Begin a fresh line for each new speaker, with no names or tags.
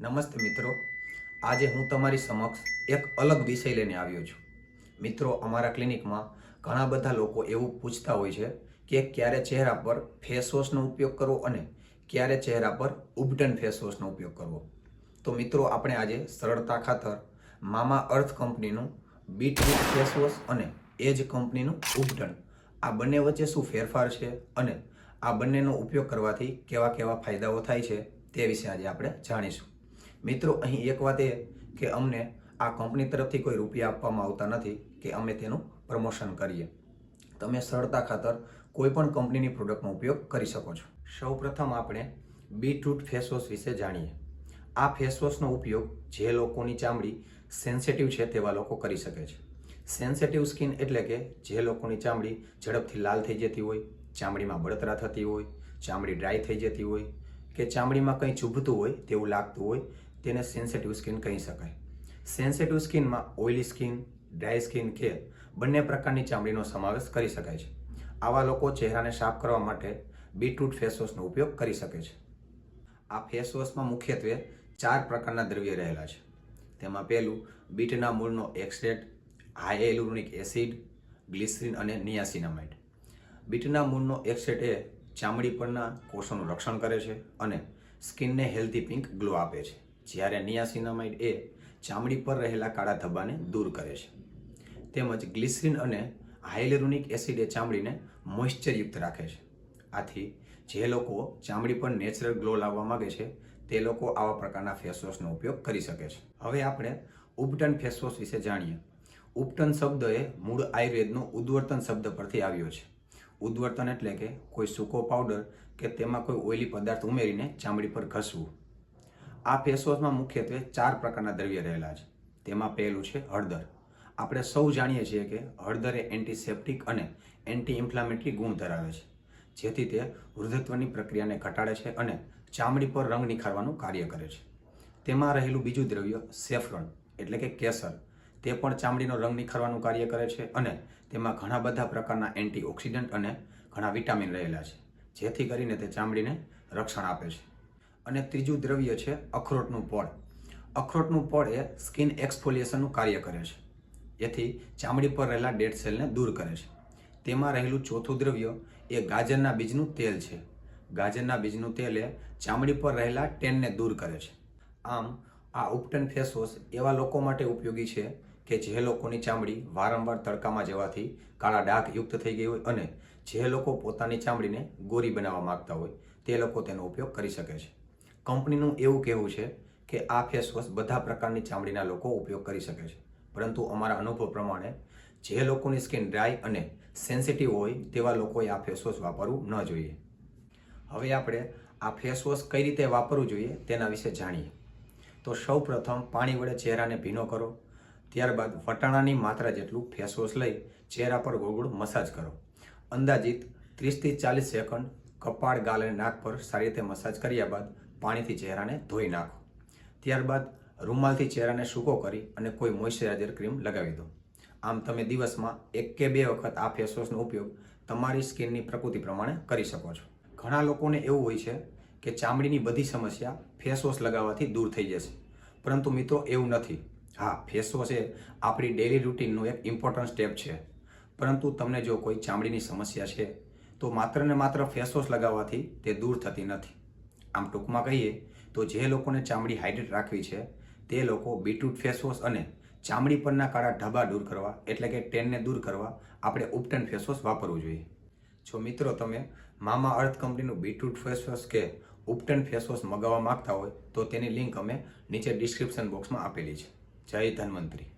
નમસ્તે મિત્રો. આજે હું તમારી સમક્ષ એક અલગ વિષય લઈને આવ્યો છું. મિત્રો, અમારા ક્લિનિકમાં ઘણા બધા લોકો એવું પૂછતા હોય છે કે ક્યારે ચહેરા પર ફેસ વોશનો ઉપયોગ કરવો અને ક્યારે ચહેરા પર ઉબટન ફેસ વોશનો ઉપયોગ કરવો. તો મિત્રો, આપણે આજે સરળતા ખાતર મામા અર્થ કંપનીનું બીટરૂટ ફેસ વોશ અને એજ કંપનીનું ઉબટન આ બંને વચ્ચે શું ફેરફાર છે અને આ બંનેનો ઉપયોગ કરવાથી કેવા કેવા ફાયદાઓ થાય છે તે વિશે આજે આપણે જાણીશું. મિત્રો, અહીં એક વાત એ કે અમને આ કંપની તરફથી કોઈ રૂપિયા આપવામાં આવતા નથી કે અમે તેનું પ્રમોશન કરીએ. તમે સરળતા ખાતર કોઈ પણ કંપનીની પ્રોડક્ટનો ઉપયોગ કરી શકો છો. સૌપ્રથમ આપણે બીટરૂટ ફેસવોશ વિશે જાણીએ. આ ફેસવોશનો ઉપયોગ જે લોકોની ચામડી સેન્સિટિવ છે તેવા લોકો કરી શકે છે. સેન્સિટિવ સ્કિન એટલે કે જે લોકોની ચામડી ઝડપથી લાલ થઈ જતી હોય, ચામડીમાં બળતરા થતી હોય, ચામડી ડ્રાય થઈ જતી હોય, કે ચામડીમાં કંઈ ચૂભતું હોય તેવું લાગતું હોય તેને સેન્સેટિવ સ્કિન કહી શકાય. સેન્સેટિવ સ્કિનમાં ઓઇલી સ્કિન ડ્રાય સ્કિન કે બંને પ્રકારની ચામડીનો સમાવેશ કરી શકાય છે. આવા લોકો ચહેરાને સાફ કરવા માટે બીટરૂટ ફેસવોશનો ઉપયોગ કરી શકે છે. આ ફેસવોશમાં મુખ્યત્વે ચાર પ્રકારના દ્રવ્ય રહેલા છે. તેમાં પહેલું બીટના મૂળનો extract hyaluronic acid glycerin અને નિયાસિનામાઇડ બીટના મૂળનો એક્સરેટ એ ચામડી પરના કોષોનું રક્ષણ કરે છે અને સ્કિનને હેલ્ધી પિંક ગ્લો આપે છે. જ્યારે નિયાસિનામાઇડ એ ચામડી પર રહેલા કાળા ધબ્બાને દૂર કરે છે. તેમજ ગ્લિસરીન અને હાઇલેરુનિક એસિડ એ ચામડીને મોઇશ્ચરયુક્ત રાખે છે. આથી જે લોકો ચામડી પર નેચરલ ગ્લો લાવવા માગે છે, તે લોકો આવા પ્રકારના ફેસવોશનો ઉપયોગ કરી શકે છે. હવે આપણે ઉપટન ફેસવોશ વિશે જાણીએ. ઉપટન શબ્દ એ મૂળ આયુર્વેદનો ઉદ્વર્તન શબ્દ પરથી આવ્યો છે. ઉદ્વર્તન એટલે કે કોઈ સૂકો પાવડર કે તેમાં કોઈ ઓઇલી પદાર્થ ઉમેરીને ચામડી પર ઘસવું. આ ફેસ વોશમાં મુખ્યત્વે ચાર પ્રકારના દ્રવ્ય રહેલા છે. તેમાં પહેલું છે હળદર. આપણે સૌ જાણીએ છીએ કે હળદર એ એન્ટીસેપ્ટિક અને એન્ટી ઇન્ફ્લામેટરી ગુણ ધરાવે છે, જેથી તે વૃદ્ધત્વની પ્રક્રિયાને ઘટાડે છે અને ચામડી પર રંગ નિખારવાનું કાર્ય કરે છે. તેમાં રહેલું બીજું દ્રવ્ય સેફ્રોન, એટલે કે કેસર. તે પણ ચામડીનો રંગ નિખારવાનું કાર્ય કરે છે અને તેમાં ઘણા બધા પ્રકારના એન્ટીઓક્સિડન્ટ અને ઘણા વિટામિન રહેલા છે, જેથી કરીને તે ચામડીને રક્ષણ આપે છે. અને ત્રીજું દ્રવ્ય છે અખરોટનું પળ અખરોટનું પળ એ સ્કિન એક્સફોલિએશનનું કાર્ય કરે છે. જેથી ચામડી પર રહેલા ડેડ સેલને દૂર કરે છે. તેમાં રહેલું ચોથું દ્રવ્ય એ ગાજરના બીજનું તેલ છે. ગાજરના બીજનું તેલ એ ચામડી પર રહેલા ટેનને દૂર કરે છે. આમ, આ ઉપટન ફેસ વોશ એવા લોકો માટે ઉપયોગી છે કે જે લોકોની ચામડી વારંવાર તડકામાં જવાથી કાળા ડાઘ યુક્ત થઈ ગઈ હોય અને જે લોકો પોતાની ચામડીને ગોરી બનાવવા માગતા હોય, તે લોકો તેનો ઉપયોગ કરી શકે છે. કંપનીનું એવું કહેવું છે કે આ ફેસ વોશ બધા પ્રકારની ચામડીના લોકો ઉપયોગ કરી શકે છે. પરંતુ અમારા અનુભવ પ્રમાણે જે લોકોની સ્કિન ડ્રાય અને સેન્સિટિવ હોય તેવા લોકોએ આ ફેસ વોશ વાપરવું ન જોઈએ. હવે આપણે આ ફેસ વોશ કઈ રીતે વાપરવું જોઈએ તેના વિશે જાણીએ. તો સૌ પ્રથમ પાણી વડે ચહેરાને ભીનો કરો. ત્યારબાદ વટાણાની માત્રા જેટલું ફેસ વોશ લઈ ચહેરા પર ગોળ ગોળ મસાજ કરો. અંદાજિત ત્રીસથી ચાલીસ સેકન્ડ કપાળ, ગાલ અને નાક પર સારી રીતે મસાજ કર્યા બાદ પાણીથી ચહેરાને ધોઈ નાખો. ત્યારબાદ રૂમાલથી ચહેરાને સૂકો કરી અને કોઈ મોઇશ્ચરાઇઝર ક્રીમ લગાવી દો. આમ તમે દિવસમાં એક કે બે વખત આ ફેસ વોશનો ઉપયોગ તમારી સ્કિનની પ્રકૃતિ પ્રમાણે કરી શકો છો. ઘણા લોકોને એવું હોય છે કે ચામડીની બધી સમસ્યા ફેસ વોશ લગાવવાથી દૂર થઈ જશે. પરંતુ મિત્રો, એવું નથી. હા ફેસ વોશ એ આપણી ડેલી રૂટીનનું એક ઇમ્પોર્ટન્ટ સ્ટેપ છે. પરંતુ તમને જો કોઈ ચામડીની સમસ્યા છે, તો માત્ર ને માત્ર ફેસ વોશ લગાવવાથી તે દૂર થતી નથી. આમ ટૂંકમાં કહીએ તો જે લોકોને ચામડી હાઇડ્રેટ રાખવી છે, તે લોકો બીટરૂટ ફેસવોશ અને ચામડી પરના કાળા ઢબા દૂર કરવા, એટલે કે ટેનને દૂર કરવા આપણે ઉપટન ફેસવોશ વાપરવું જોઈએ. જો મિત્રો તમે મામા અર્થ કંપનીનું બીટરૂટ ફેસવોશ કે ઉપટન ફેસવોશ મગાવવા માંગતા હોય, તો તેની લિંક અમે નીચે ડિસ્ક્રિપ્શન બોક્સમાં આપેલી છે. જય ધન્વંતરી.